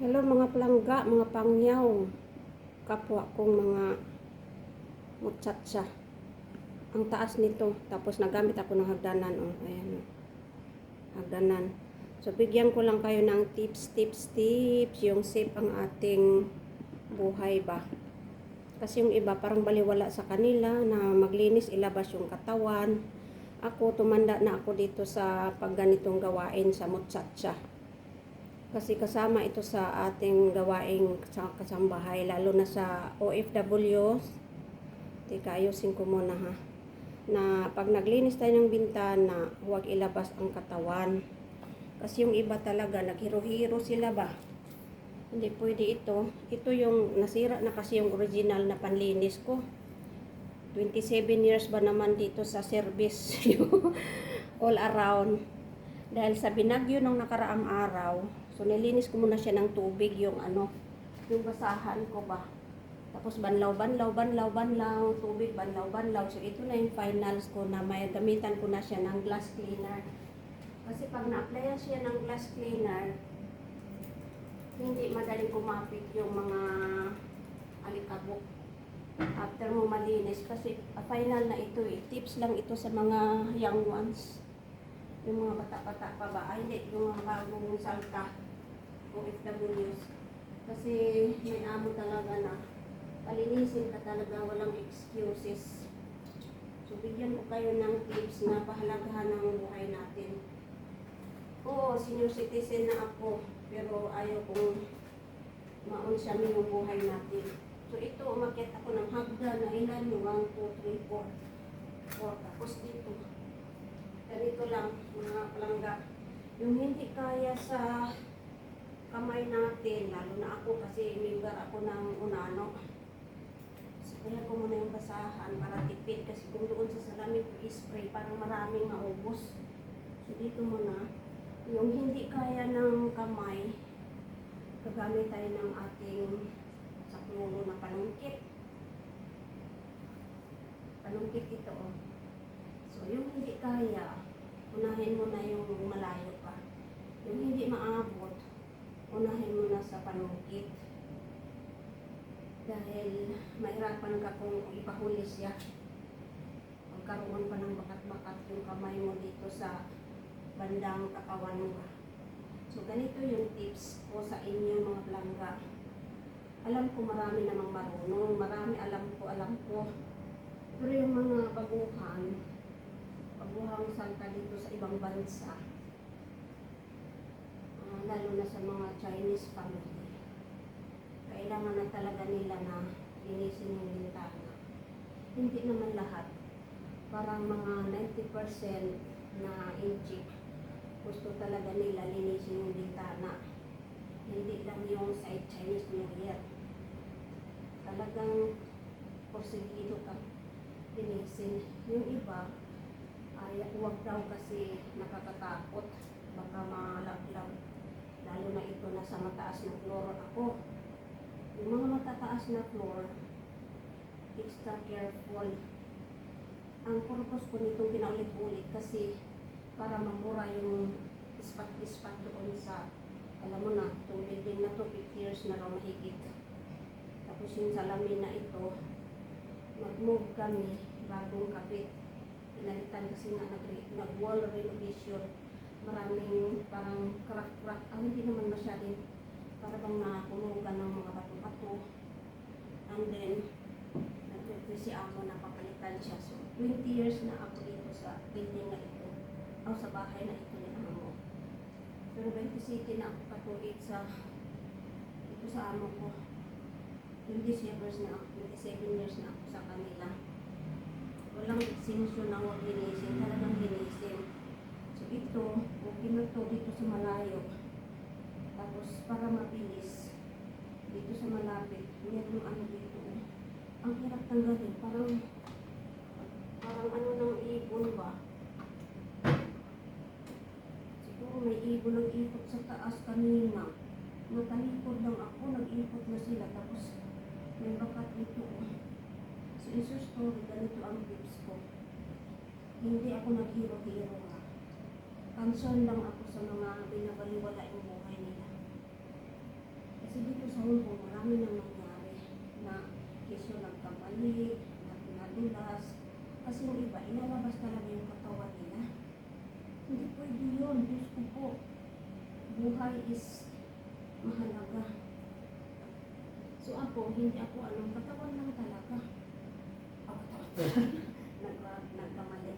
Hello mga palangga, mga pangyaw. Kapwa kong mga muchacha. Ang taas nito. Tapos nagamit ako ng hagdanan. Oh, ayan. Oh. Hagdanan. So, bigyan ko lang kayo ng tips, tips, tips. Yung safe ang ating buhay ba. Kasi yung iba parang baliwala sa kanila na maglinis, ilabas yung katawan. Ako, tumanda na ako dito sa pagganitong gawain sa muchacha. Kasi kasama ito sa ating gawaing sa kasambahay, lalo na sa OFWs. Teka, ayusin ko muna ha. Na pag naglinis tayo ng bintana, huwag ilabas ang katawan. Kasi yung iba talaga, naghiro-hiro sila ba? Hindi pwede ito. Ito yung nasira na kasi yung original na panlinis ko. 27 years ba naman dito sa service all around. Dahil sa binagyo ng nakaraang araw, so nilinis ko muna siya ng tubig yung ano, yung basahan ko ba. Tapos banlaw, banlaw, banlaw, banlaw, tubig, banlaw, banlaw. So ito na yung finals ko na may gamitan ko na siya ng glass cleaner. Kasi pag na-applyan siya ng glass cleaner, hindi madaling kumapit yung mga alikabok after mo malinis kasi final na ito eh tips lang ito sa mga young ones yung mga bata-bata pa ba ay hindi yung mga bagong salta OFWs kasi may amo talaga na palinisin ka talaga walang excuses so bigyan ko kayo ng tips na pahalagahan ng buhay natin oo senior citizen na ako pero ayaw kong maunsyami yung buhay natin So ito, umakit ako ng hagdan na ilan yung 1, 2, 3, 4. 4. Tapos dito, ganito lang, mga palangga. Yung hindi kaya sa kamay natin, lalo na ako kasi member ako ng unano. Kaya ko muna yung basahan para tipid kasi kung doon sa salamin ko spray parang maraming maubos. So dito muna, yung hindi kaya ng kamay, gagamit tayo ng ating saklolo na panungkit. Panungkit ito, oh. So, yung hindi kaya, unahin mo na yung malayo pa. Yung hindi maabot, unahin mo na sa panungkit. Dahil mahirapan ka kung ipahuli siya. Magkaroon pa ng bakat-bakat yung kamay mo dito sa bandang katawan mo. So, ganito yung tips ko sa inyo mga plangga alam ko marami namang marunong, marami alam ko, alam ko. Pero yung mga baguhan, baguhang salta dito sa ibang bansa, lalo na sa mga Chinese family, kailangan na talaga nila na linisin yung bintana. Hindi naman lahat. Parang mga 90% na inchik, gusto talaga nila linisin yung bintana hindi lang yung sa Chinese New Year. Talagang porsigido ka linisin. Yung iba, ay huwag daw kasi nakakatakot. Baka malaglag. Lalo na ito nasa mataas na floor ako. Yung mga matataas na floor, extra careful. Ang purpose ko nitong pinaulit-ulit kasi para mamura yung ispat-ispat doon sa alam mo na, itong building na to, 50 years na raw mahigit. Tapos yung salamin na ito, mag-move kami, bagong kapit. Pinalitan kasi nga nag-wall renovation. Maraming parang crack-crack. Ah, hindi naman masyadong para bang nakunugan ng mga bato-bato. And then, nag-request ako na papalitan siya. So, 20 years na ako dito sa building na ito. O sa bahay na ito ni Amo. Pero 27 na ako katuig sa ito sa amo ko. 20 years na ako, 27 years na ako sa kanila. Walang extension na huwag linisin, talagang linisin. So ito, okay na to dito sa malayo. Tapos para mabilis, dito sa malapit, meron ano dito. Ang hirap tanggalin, parang parang ano ng ibon ba? Siguro may ibon ng ikot sa taas kanina. Natalikod lang ako, nag-ikot na sila. Tapos may bakat dito. So, isa story, ganito ang tips ko. Hindi ako naghiro-hiro. Concern lang ako sa mga kasi dito sa Hong Kong, marami nang nangyari na keso nagkamali, na pinadulas. Kasi yung iba, inalabas talaga yung katawan nila. Hindi pwede yun, Diyos ko po. Buhay is mahalaga. So ako, hindi ako anong katawan lang talaga. Ako talaga. Nagkamali.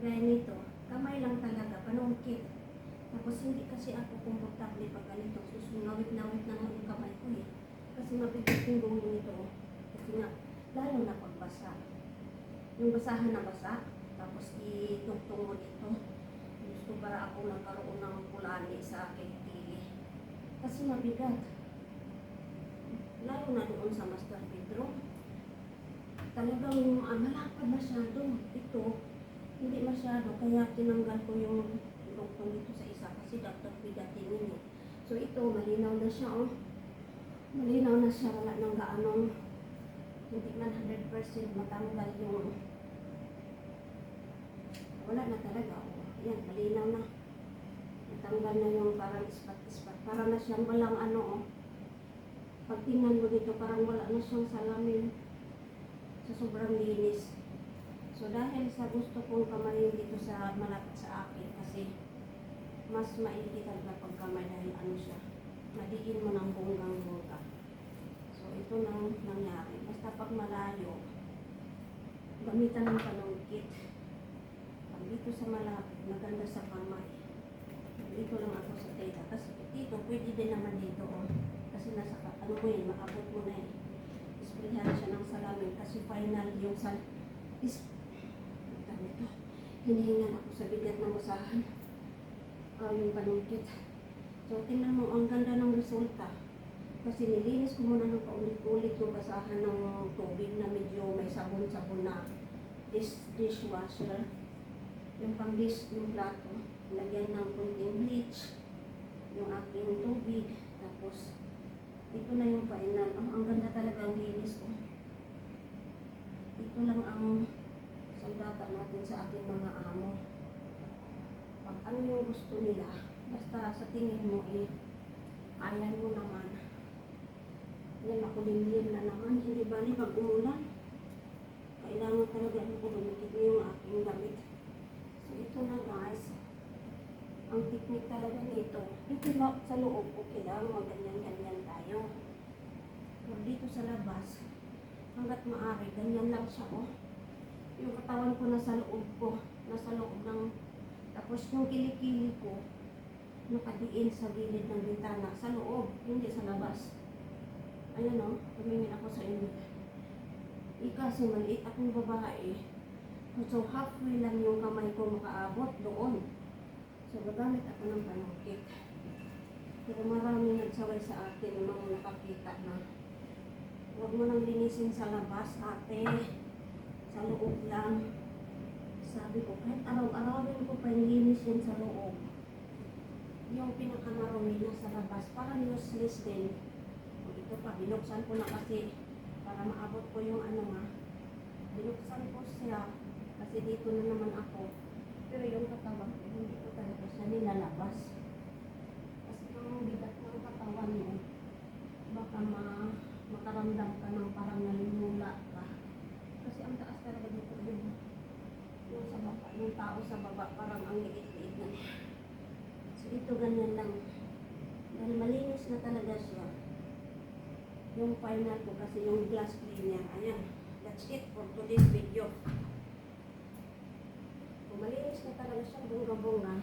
Gaya nito, kamay lang talaga, panungkit. Tapos hindi kasi ako komportable pag ganito. Susungawit-nawit na lang yung kamay ko eh. Kasi mabigat yung gawin nito. Kasi nga, lalo na pagbasa. Yung basahan na basa, tapos itugtong mo dito. Gusto para ako nagkaroon ng kulani sa aking tili. Kasi mabigat. Lalo na doon sa master bedroom. Talagang ah, malapad masyado. Ito, hindi masyado. Kaya tinanggal ko yung tugtong dito sa dapat bigatin yun eh. So ito, malinaw na siya oh. Malinaw na siya. Wala nang gaanong hindi man 100% matanggal yung wala na talaga. Oh. Yan, malinaw na. Natanggal na yung parang ispat-ispat. Para na siyang walang ano, oh. Pag tingnan mo dito, parang wala na siyang salamin sa sobrang linis. So, dahil sa gusto kong kamayin dito sa malapit sa akin, kasi mas maikitan na pagkamay dahil ano siya, madiin mo ng bonggang-bongga. So, ito nang nangyari. Basta pag malayo, gamitan ng panungkit. Pag dito sa malapit, maganda sa kamay. Dito lang ako sa tela. Kasi dito, pwede din naman dito. Oh. Kasi nasa, ano mo yun, maabot mo na eh. Isprehan siya ng salamin. Kasi final yung sal... Is... Ito. Hinihingan ako sa bigat ng usahan. Ah, yung panungkit. So, tingnan mo, ang ganda ng resulta. Kasi nilinis ko muna ng paulit-ulit yung basahan ng tubig na medyo may sabon-sabon na dish, dishwasher. Yung pang dish yung plato, lagyan ng kunting bleach, yung aking tubig, tapos ito na yung final. Oh, ang ganda talaga ang linis ko. Ito lang ang sandata natin sa ating mga amo. Pag ano yung gusto nila, basta sa tingin mo eh, ayan mo naman. Yan ako limlim na naman, hindi ba ni pag umulan? Kailangan talaga ako dumikit na yung aking damit. So ito na guys, ang technique talaga nito. Dito na sa loob, okay lang, maganyan-ganyan tayo. Pero dito sa labas, hanggat maaari, ganyan lang siya oh. Yung katawan ko nasa loob ko, nasa loob ng, tapos yung kilikili ko, nakadiin sa gilid ng bintana, sa loob, hindi sa labas. Ayan o, tumingin ako sa inyo. Ikasi maliit akong babae. So halfway lang yung kamay ko makaabot doon. So gagamit ako ng panungkit. Pero marami nagsaway sa akin yung mga nakakita na huwag mo nang linisin sa labas, ate. Sa loob lang. Sabi ko, kahit araw-arawin ko pa yan sa loob. Yung pinakamarumi na sa labas, parang useless din. O, ito pa, binuksan ko na kasi para maabot ko yung ano nga. Binuksan ko siya kasi dito na naman ako. Pero yung katawan ko, hindi ko talaga siya nilalabas. Kasi ang bigat ng katawan mo, baka ma makaramdam ka ng parang nalulula ka. Kasi ang taas talaga dito yung, yung sa baba, yung tao sa baba, parang ang liit-liit na niya. So ito ganyan lang. Dahil malinis na talaga siya. Final ko kasi yung glass cleaner. Ayan. That's it for today's video. Kung malinis na talaga siya, bunga-bunga,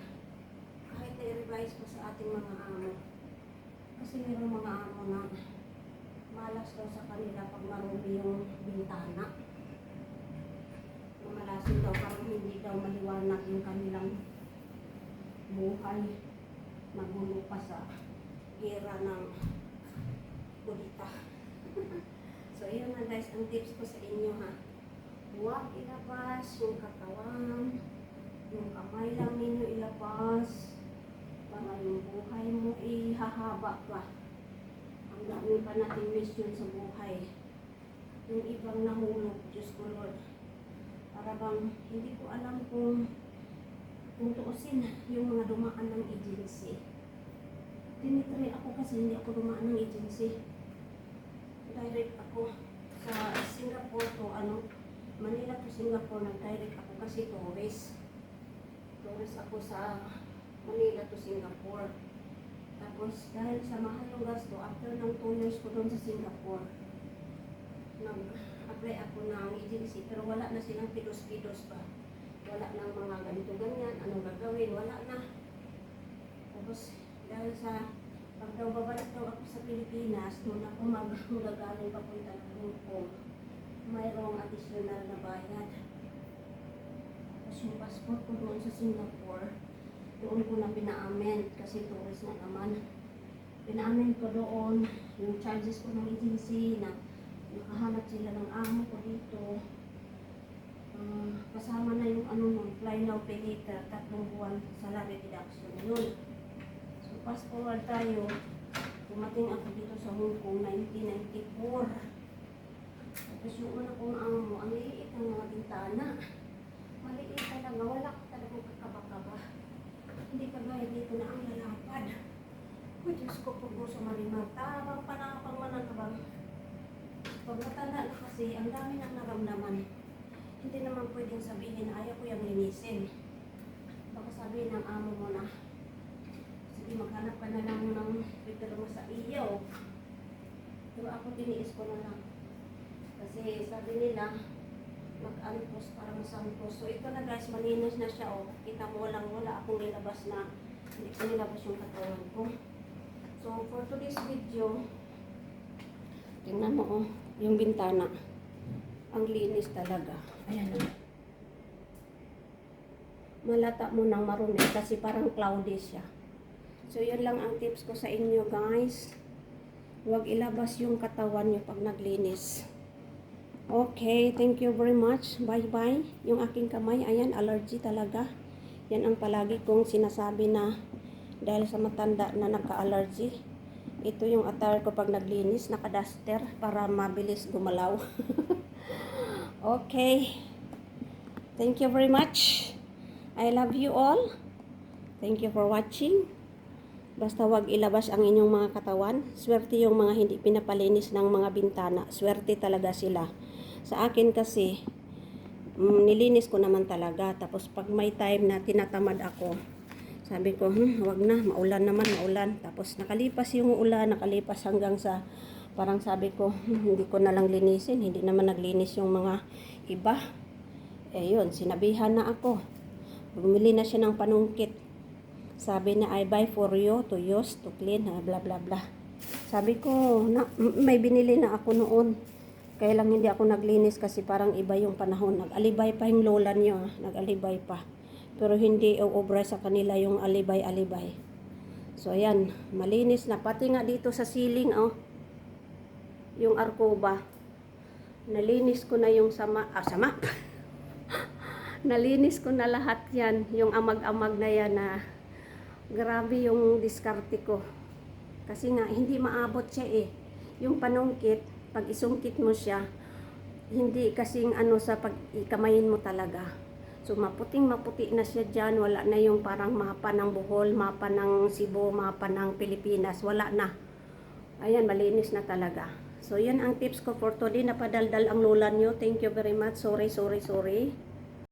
kahit na-revise pa sa ating mga amo. Kasi mayroong mga amo na malas daw sa kanila pag marumi yung bintana. Mamalasin daw parang hindi daw maliwanag yung kanilang buhay. Magulo pa sa era ng budita. So, yun na guys, ang tips ko sa inyo ha. Huwag ilabas yung katawan, yung kamay lang ninyo ilabas, para yung buhay mo ihahaba pa. Ang dami pa natin mission sa buhay. Yung ibang nahulog, Diyos ko Lord. Para bang hindi ko alam kung kung tuusin yung mga dumaan ng agency. Tinitry ako kasi hindi ako dumaan ng agency. Direct ako sa Singapore to ano, Manila to Singapore, nag-direct ako kasi tourist. Tourist ako sa Manila to Singapore. Tapos, dahil sa mahal yung gasto, after ng 2 years ko doon sa Singapore, nag-apply ako ng agency, pero wala na silang pidos-pidos pa. Wala nang mga ganito ganyan, anong gagawin, wala na. Tapos, dahil sa pag daw babalik daw ako sa Pilipinas, nung ako mag-gagaling papunta ng Hong Kong, mayroong additional na bayad. Tapos yung passport ko doon sa Singapore, doon ko na pina-amend kasi tourist na naman. Pina-amend ko doon yung charges ko ng agency na nakahanap sila ng amo ko dito. Ah, kasama na yung ano nun, fly now pay later, tatlong buwan salary deduction yun. So fast forward tayo, dumating ako dito sa Hong Kong 1994. Tapos yung una kong amo, ang liit ng mga bintana. Maliit talaga, wala ka talagang kakaba-kaba. Hindi ka gaya dito na ang lalapad. Oh, Diyos ko po sa marimar. Tabang panapang manakabang. Pag matanda na kasi, ang dami nang naramdaman. Hindi naman pwedeng sabihin ayaw ko yung linisin. Baka sabihin ng amo mo na, maghanap ka na lang ng mo sa iyo. Pero ako tiniis ko na lang. Kasi sabi nila, mag-antos para masantos. So ito na guys, malinis na siya. Oh. Kita mo walang wala akong nilabas na hindi ko nilabas yung katawan ko. So for today's video, tingnan mo oh, yung bintana. Ang linis talaga. Ayan oh. Malata mo ng marumi kasi parang cloudy siya. So yun lang ang tips ko sa inyo guys. Huwag ilabas yung katawan nyo pag naglinis. Okay, thank you very much. Bye-bye. Yung aking kamay, ayan, allergy talaga. Yan ang palagi kong sinasabi na dahil sa matanda na nagka-allergy. Ito yung attire ko pag naglinis, naka-duster para mabilis gumalaw. okay. Thank you very much. I love you all. Thank you for watching. Basta wag ilabas ang inyong mga katawan. Swerte yung mga hindi pinapalinis ng mga bintana. Swerte talaga sila. Sa akin kasi, mm, nilinis ko naman talaga. Tapos pag may time na tinatamad ako, sabi ko, hmm, wag na, maulan naman, maulan. Tapos nakalipas yung ulan, nakalipas hanggang sa, parang sabi ko, hmm, hindi ko na lang linisin. Hindi naman naglinis yung mga iba. Eh yun, sinabihan na ako. Bumili na siya ng panungkit. Sabi na, I buy for you to use, to clean, ah, bla bla bla. Sabi ko, na, may binili na ako noon. Kaya lang hindi ako naglinis kasi parang iba yung panahon. Nag-alibay pa yung lola niyo, ah. nag-alibay pa. Pero hindi uobra sa kanila yung alibay-alibay. So ayan, malinis na. Pati nga dito sa ceiling, oh, yung arkoba. Nalinis ko na yung sama, ah, sama. Nalinis ko na lahat yan, yung amag-amag na yan na grabe yung diskarte ko. Kasi nga, hindi maabot siya eh. Yung panungkit, pag isungkit mo siya, hindi kasing ano sa pag ikamayin mo talaga. So maputing maputi na siya dyan, wala na yung parang mapa ng Bohol, mapa ng Cebu, mapa ng Pilipinas, wala na. Ayan, malinis na talaga. So yan ang tips ko for today, napadaldal ang lola nyo. Thank you very much. Sorry, sorry, sorry.